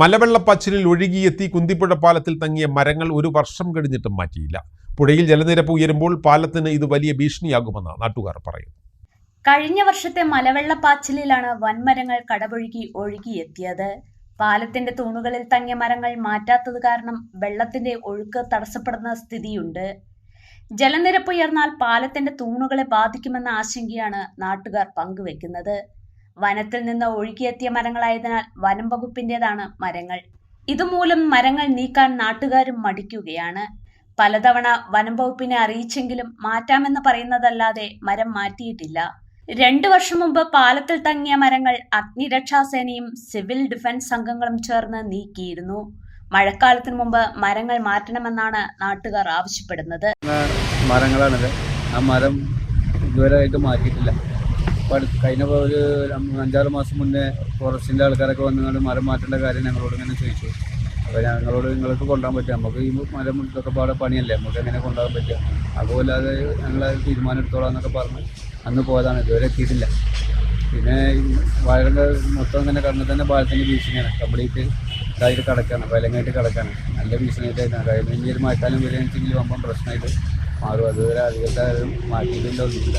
മലവെള്ളപ്പാച്ചിലിൽ ഒഴുകിയെത്തി കുന്തിപ്പുഴ പാലത്തിൽ തങ്ങിയ മരങ്ങൾ ഒരു വർഷം കഴിഞ്ഞിട്ടും മാറ്റിയില്ല. പുഴയിൽ ജലനിരപ്പ് ഉയരുമ്പോൾ പാലത്തിന് ഇത് വലിയ ഭീഷണിയാകുമെന്ന് നാട്ടുകാർ പറയുന്നു. കഴിഞ്ഞ വർഷത്തെ മലവെള്ളപ്പാച്ചിലിലാണ് വൻമരങ്ങൾ കടപൊഴുകി ഒഴുകിയെത്തിയത്. പാലത്തിന്റെ തൂണുകളിൽ തങ്ങിയ മരങ്ങൾ മാറ്റാത്തത് കാരണം വെള്ളത്തിന്റെ ഒഴുക്ക് തടസ്സപ്പെടുന്ന സ്ഥിതിയുണ്ട്. ജലനിരപ്പ് ഉയർന്നാൽ പാലത്തിന്റെ തൂണുകളെ ബാധിക്കുമെന്ന ആശങ്കയാണ് നാട്ടുകാർ പങ്കുവെക്കുന്നത്. വനത്തിൽ നിന്ന് ഒഴുകിയെത്തിയ മരങ്ങളായതിനാൽ വനം വകുപ്പിന്റേതാണ് മരങ്ങൾ. ഇതുമൂലം മരങ്ങൾ നീക്കാൻ നാട്ടുകാരും മടിക്കുകയാണ്. പലതവണ വനം വകുപ്പിനെ അറിയിച്ചെങ്കിലും മാറ്റാമെന്ന് പറയുന്നതല്ലാതെ മരം മാറ്റിയിട്ടില്ല. രണ്ടു വർഷം മുമ്പ് പാലത്തിൽ തങ്ങിയ മരങ്ങൾ അഗ്നിരക്ഷാസേനയും സിവിൽ ഡിഫൻസ് സംഘങ്ങളും ചേർന്ന് നീക്കിയിരുന്നു. മഴക്കാലത്തിന് മുമ്പ് മരങ്ങൾ മാറ്റണമെന്നാണ് നാട്ടുകാർ ആവശ്യപ്പെടുന്നത്. മരങ്ങളാണിത്. ആ മരം ഇതുവരെ മാറ്റിയിട്ടില്ല. കഴിഞ്ഞ ഒരു അഞ്ചാറ് മാസം മുന്നേ ഫോറസ്റ്റിന്റെ ആൾക്കാരൊക്കെ വന്ന് നിങ്ങൾ മരം മാറ്റേണ്ട കാര്യം ഞങ്ങളോട് ഇങ്ങനെ ചോദിച്ചു. അപ്പോൾ ഞങ്ങളോട് നിങ്ങൾക്ക് കൊണ്ടുപോകാൻ പറ്റും നമുക്ക് ഈ മരം ഇതൊക്കെ പാടെ പണിയല്ലേ നമുക്ക് എങ്ങനെ കൊണ്ടുപോകാൻ പറ്റുക അതുപോലാതെ ഞങ്ങൾ തീരുമാനം എടുത്തോളാം എന്നൊക്കെ പറഞ്ഞ് അന്ന് പോയതാണ് ഇതുവരെ എത്തിയിട്ടില്ല. പിന്നെ ഈ വാഴകളുടെ മൊത്തം തന്നെ കടന്നിൽ തന്നെ പാലത്തിന്റെ ഭീഷണിയാണ്. കംപ്ലീറ്റ് ഇതായിട്ട് കിടക്കാണ് വിലങ്ങായിട്ട് കിടക്കാണ്. നല്ല ഭീഷണിയായിട്ടാണ് കഴിഞ്ഞ ഇനി ഒരു മഴക്കാലം വരികയാണെന്നുവെച്ചെങ്കിൽ വമ്പൻ പ്രശ്നമായിട്ട് മാറും. അതുവരെ അധികത്തെ മാറ്റിയിട്ടില്ല ഒന്നുമില്ല.